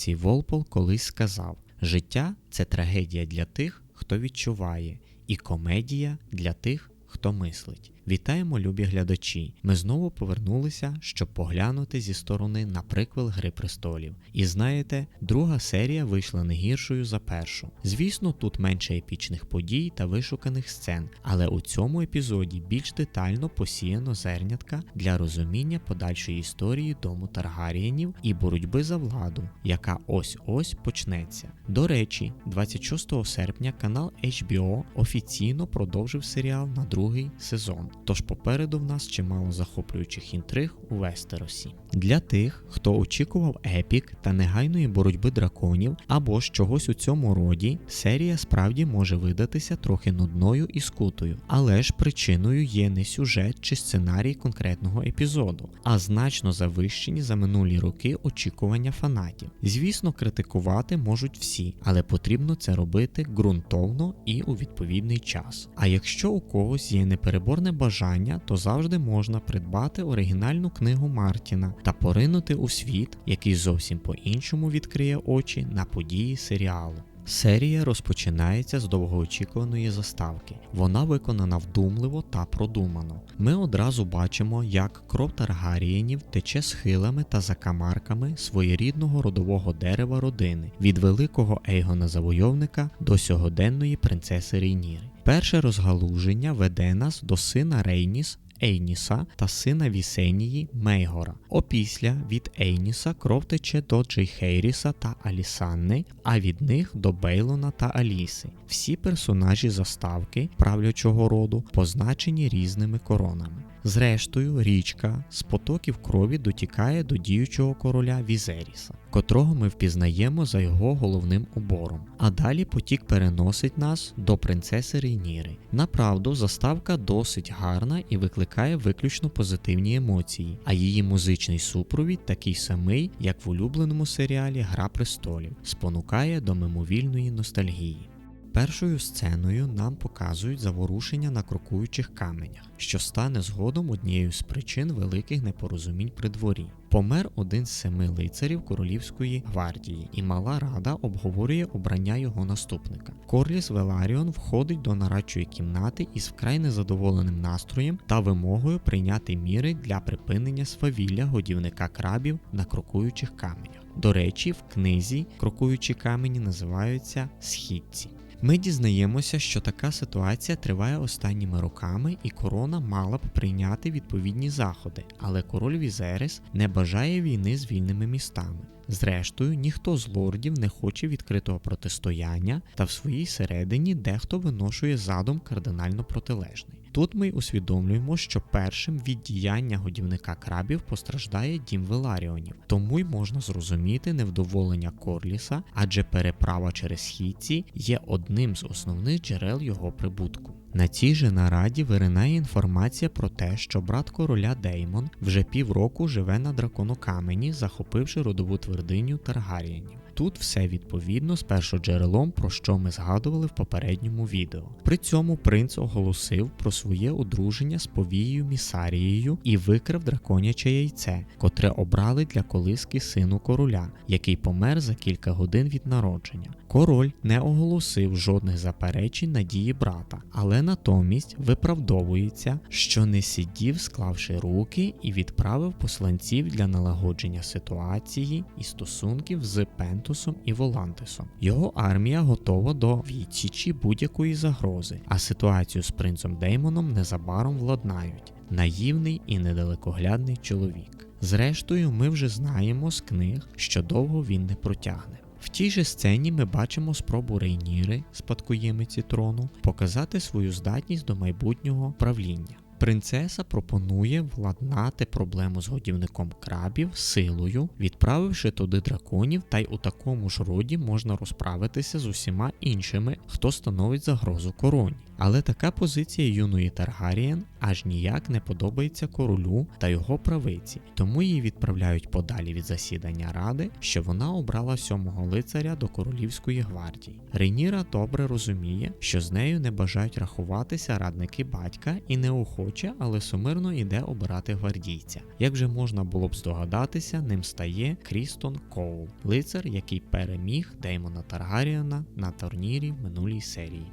Горацій Волпол колись сказав: життя це трагедія для тих, хто відчуває, і комедія для тих, хто мислить. Вітаємо, любі глядачі! Ми знову повернулися, щоб поглянути зі сторони на приквел Гри престолів. І знаєте, друга серія вийшла не гіршою за першу. Звісно, тут менше епічних подій та вишуканих сцен, але у цьому епізоді більш детально посіяно зернятка для розуміння подальшої історії дому Таргарієнів і боротьби за владу, яка ось-ось почнеться. До речі, 26 серпня канал HBO офіційно продовжив серіал на другий сезон. Тож попереду в нас чимало захоплюючих інтриг у Вестеросі. Для тих, хто очікував епік та негайної боротьби драконів або ж чогось у цьому роді, серія справді може видатися трохи нудною і скутою, але ж причиною є не сюжет чи сценарій конкретного епізоду, а значно завищені за минулі роки очікування фанатів. Звісно, критикувати можуть всі, але потрібно це робити ґрунтовно і у відповідний час. А якщо у когось є непереборне бажання, то завжди можна придбати оригінальну книгу Мартіна та поринути у світ, який зовсім по-іншому відкриє очі на події серіалу. Серія розпочинається з довгоочікуваної заставки. Вона виконана вдумливо та продумано. Ми одразу бачимо, як кров Таргарієнів тече схилами та закамарками своєрідного родового дерева родини від великого Ейгона Завойовника до сьогоденної принцеси Рейніри. Перше розгалуження веде нас до сина Рейніс Ейніса та сина Вісенії Мейгора. Опісля від Ейніса кров тече до Джейхейріса та Алісанни, а від них до Бейлона та Аліси. Всі персонажі заставки правлячого роду позначені різними коронами. Зрештою, річка з потоків крові дотікає до діючого короля Візеріса, котрого ми впізнаємо за його головним убором. А далі потік переносить нас до принцеси Рейніри. Направду, заставка досить гарна і викликає виключно позитивні емоції, а її музичний супровід такий самий, як в улюбленому серіалі Гра престолів, спонукає до мимовільної ностальгії. Першою сценою нам показують заворушення на крокуючих каменях, що стане згодом однією з причин великих непорозумінь при дворі. Помер один з семи лицарів королівської гвардії, і мала рада обговорює обрання його наступника. Корліс Веларіон входить до нарадчої кімнати із вкрай незадоволеним настроєм та вимогою прийняти міри для припинення свавілля годівника крабів на крокуючих каменях. До речі, в книзі крокуючі камені називаються східці. Ми дізнаємося, що така ситуація триває останніми роками, і корона мала б прийняти відповідні заходи, але король Візерис не бажає війни з вільними містами. Зрештою, ніхто з лордів не хоче відкритого протистояння, та в своїй середині дехто виношує задум кардинально протилежний. Тут ми й усвідомлюємо, що першим від діяння годівника крабів постраждає дім Веларіонів, тому й можна зрозуміти невдоволення Корліса, адже переправа через Хіці є одним з основних джерел його прибутку. На цій же нараді виринає інформація про те, що брат короля Деймон вже півроку живе на драконокамені, захопивши родову твердиню Таргарієнів. Тут все відповідно з першоджерелом, про що ми згадували в попередньому відео. При цьому принц оголосив про своє одруження з повією Місарією і викрав драконяче яйце, котре обрали для колиски сину короля, який помер за кілька годин від народження. Король не оголосив жодних заперечень на дії брата, але натомість виправдовується, що не сидів, склавши руки, і відправив посланців для налагодження ситуації і стосунків з Пентусом і Волантисом. Його армія готова до відсічі будь-якої загрози, а ситуацію з принцем Деймоном незабаром владнають. Наївний і недалекоглядний чоловік. Зрештою, ми вже знаємо з книг, що довго він не протягне. В тій же сцені ми бачимо спробу Рейніри, спадкоємиці трону, показати свою здатність до майбутнього правління. Принцеса пропонує владнати проблему з годівником крабів силою, відправивши туди драконів, та й у такому ж роді можна розправитися з усіма іншими, хто становить загрозу короні. Але така позиція юної Таргарієн аж ніяк не подобається королю та його правиці, тому її відправляють подалі від засідання ради, що вона обрала сьомого лицаря до королівської гвардії. Рейніра добре розуміє, що з нею не бажають рахуватися радники батька і неохоче, але сумирно йде обирати гвардійця. Як вже можна було б здогадатися, ним стає Крістон Коул, лицар, який переміг Деймона Таргаріона на турнірі минулій серії.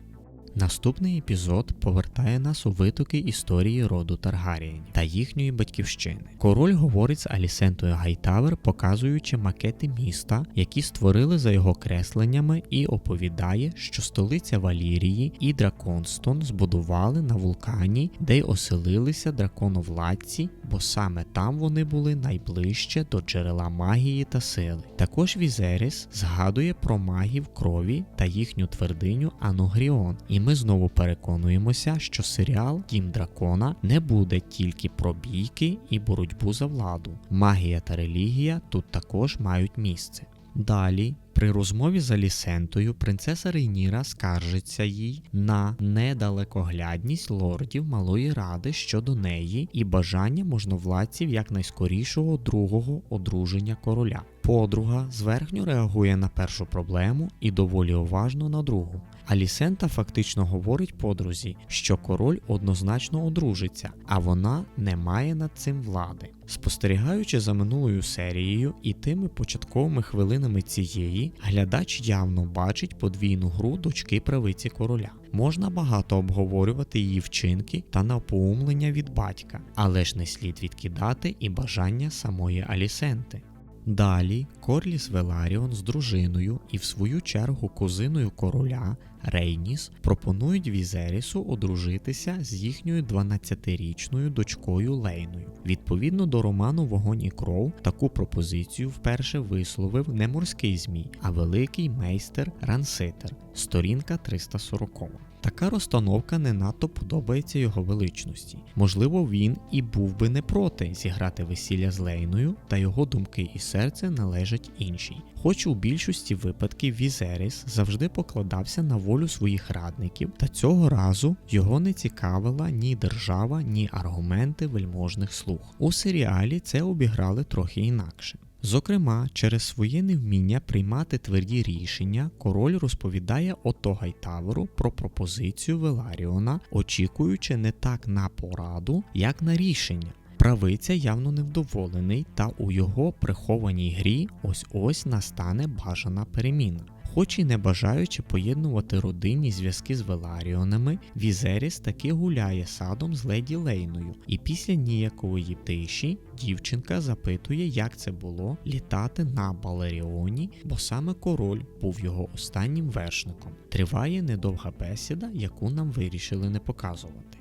Наступний епізод повертає нас у витоки історії роду Таргарієнів та їхньої батьківщини. Король говорить з Алісентою Гайтавер, показуючи макети міста, які створили за його кресленнями, і оповідає, що столиця Валірії і Драконстон збудували на вулкані, де й оселилися драконовладці, бо саме там вони були найближче до джерела магії та сили. Також Візеріс згадує про магів крові та їхню твердиню Аногріон. І ми знову переконуємося, що серіал Дім Дракона не буде тільки про бійки і боротьбу за владу. Магія та релігія тут також мають місце. Далі, при розмові з Алісентою, принцеса Рейніра скаржиться їй на недалекоглядність лордів Малої Ради щодо неї і бажання можновладців якнайскорішого другого одруження короля. Подруга зверхньо реагує на першу проблему і доволі уважно на другу. Алісента фактично говорить подрузі, що король однозначно одружиться, а вона не має над цим влади. Спостерігаючи за минулою серією і тими початковими хвилинами цієї, глядач явно бачить подвійну гру дочки правиці короля. Можна багато обговорювати її вчинки та напоумлення від батька, але ж не слід відкидати і бажання самої Алісенти. Далі Корліс Веларіон з дружиною і в свою чергу кузиною короля Рейніс пропонують Візерісу одружитися з їхньою 12-річною дочкою Лейною. Відповідно до роману Вогонь і кров таку пропозицію вперше висловив не морський змій, а великий майстер Ранситер, сторінка 340. Така розстановка не надто подобається його величності. Можливо, він і був би не проти зіграти весілля з Лейною, та його думки і серце належать іншій. Хоч у більшості випадків Візеріс завжди покладався на волю своїх радників, та цього разу його не цікавила ні держава, ні аргументи вельможних слуг. У серіалі це обіграли трохи інакше. Зокрема, через своє невміння приймати тверді рішення, король розповідає Ото Гайтаверу про пропозицію Веларіона, очікуючи не так на пораду, як на рішення. Правиця явно невдоволений, та у його прихованій грі ось ось настане бажана переміна. Хоч і не бажаючи поєднувати родинні зв'язки з Веларіонами, Візеріс таки гуляє садом з леді Лейною, і після ніякової тиші дівчинка запитує, як це було літати на Балеріоні, бо саме король був його останнім вершником. Триває недовга бесіда, яку нам вирішили не показувати.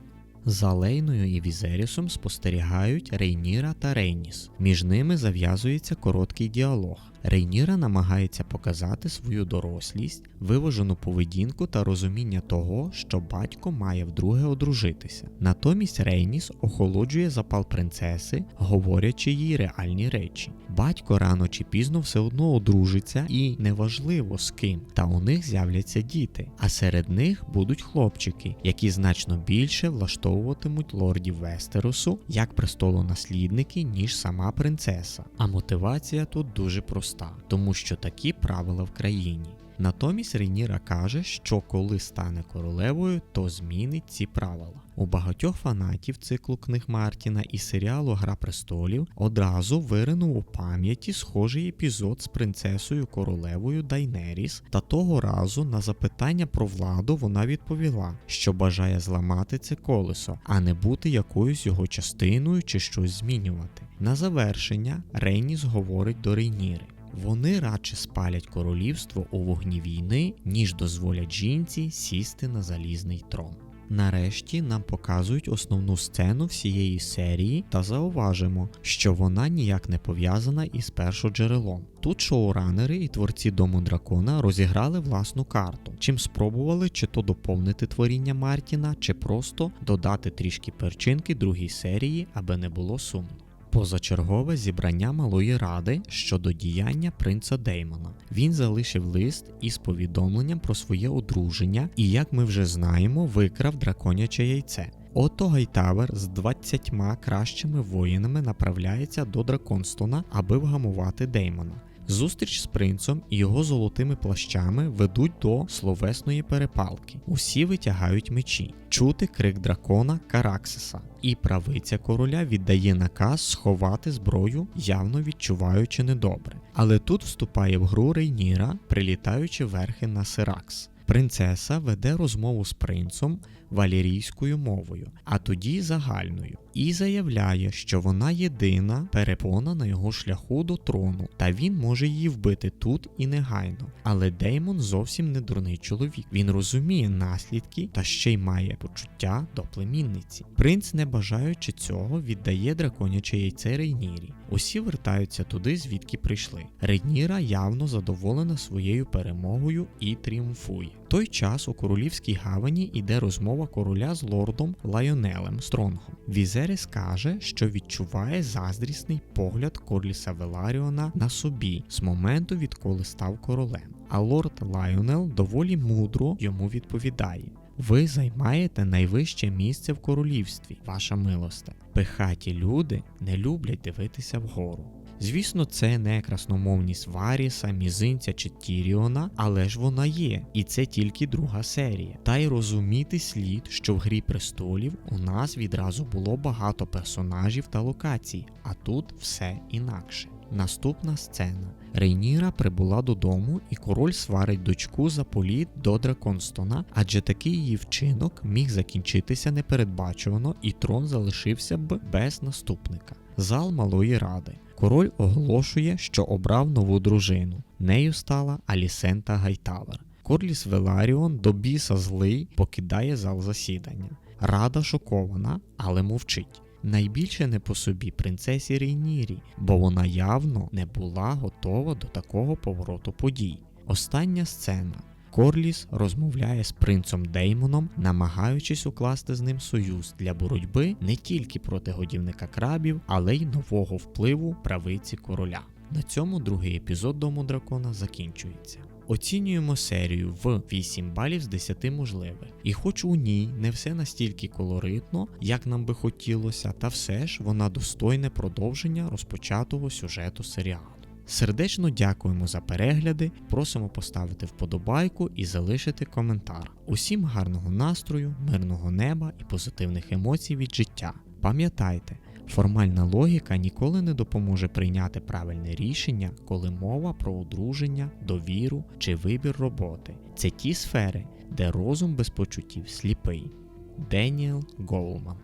За Лейною і Візерісом спостерігають Рейніра та Рейніс. Між ними зав'язується короткий діалог. Рейніра намагається показати свою дорослість, виважену поведінку та розуміння того, що батько має вдруге одружитися. Натомість Рейніс охолоджує запал принцеси, говорячи їй реальні речі. Батько рано чи пізно все одно одружиться, і неважливо з ким, та у них з'являться діти, а серед них будуть хлопчики, які значно більше влаштовуватимуть лордів Вестеросу як престолонаслідники, ніж сама принцеса. А мотивація тут дуже проста, тому що такі правила в країні. Натомість Рейніра каже, що коли стане королевою, то змінить ці правила. У багатьох фанатів циклу книг Мартіна і серіалу Гра престолів одразу виринув у пам'яті схожий епізод з принцесою королевою Дайнеріс, та того разу на запитання про владу вона відповіла, що бажає зламати це колесо, а не бути якоюсь його частиною чи щось змінювати. На завершення Рейніс говорить до Рейніри. Вони радше спалять королівство у вогні війни, ніж дозволять жінці сісти на залізний трон. Нарешті нам показують основну сцену всієї серії та зауважимо, що вона ніяк не пов'язана із першоджерелом. Тут шоуранери і творці Дому дракона розіграли власну карту, чим спробували чи то доповнити творіння Мартіна, чи просто додати трішки перчинки другій серії, аби не було сумно. Позачергове зібрання малої ради щодо діяння принца Деймона. Він залишив лист із повідомленням про своє одруження і, як ми вже знаємо, викрав драконяче яйце. Ото Гайтавер з 20 кращими воїнами направляється до Драконстона, аби вгамувати Деймона. Зустріч з принцем і його золотими плащами ведуть до словесної перепалки. Усі витягають мечі. Чути крик дракона Караксиса, і правиця короля віддає наказ сховати зброю, явно відчуваючи недобре. Але тут вступає в гру Рейніра, прилітаючи верхи на Сиракс. Принцеса веде розмову з принцем валірійською мовою, а тоді загальною, і заявляє, що вона єдина перепона на його шляху до трону, та він може її вбити тут і негайно. Але Деймон зовсім не дурний чоловік. Він розуміє наслідки та ще й має почуття до племінниці. Принц, не бажаючи цього, віддає драконяче яйце Рейнірі. Усі вертаються туди, звідки прийшли. Рейніра явно задоволена своєю перемогою і тріумфує. Той час у королівській гавані йде розмова короля з лордом Лайонелем Стронгом. Візерис каже, що відчуває заздрісний погляд Корліса Веларіона на собі з моменту, відколи став королем. А лорд Лайонел доволі мудро йому відповідає. Ви займаєте найвище місце в королівстві, ваша милосте. Пихаті люди не люблять дивитися вгору. Звісно, це не красномовність Варіса, Мізинця чи Тіріона, але ж вона є, і це тільки друга серія. Та й розуміти слід, що в Грі престолів у нас відразу було багато персонажів та локацій, а тут все інакше. Наступна сцена. Рейніра прибула додому, і король сварить дочку за політ до Драконстона, адже такий її вчинок міг закінчитися непередбачувано, і трон залишився б без наступника. Зал малої ради. Король оголошує, що обрав нову дружину. Нею стала Алісента Гайтавер. Корліс Веларіон до біса злий покидає зал засідання. Рада шокована, але мовчить. Найбільше не по собі принцесі Рейнірі, бо вона явно не була готова до такого повороту подій. Остання сцена. Корліс розмовляє з принцем Деймоном, намагаючись укласти з ним союз для боротьби не тільки проти годівника крабів, але й нового впливу правиці короля. На цьому другий епізод Дому дракона закінчується. Оцінюємо серію в 8 балів з 10 можливих. І хоч у ній не все настільки колоритно, як нам би хотілося, та все ж вона достойне продовження розпочатого сюжету серіалу. Сердечно дякуємо за перегляди, просимо поставити вподобайку і залишити коментар. Усім гарного настрою, мирного неба і позитивних емоцій від життя. Пам'ятайте, формальна логіка ніколи не допоможе прийняти правильне рішення, коли мова про одруження, довіру чи вибір роботи. Це ті сфери, де розум без почуттів сліпий. Деніел Голман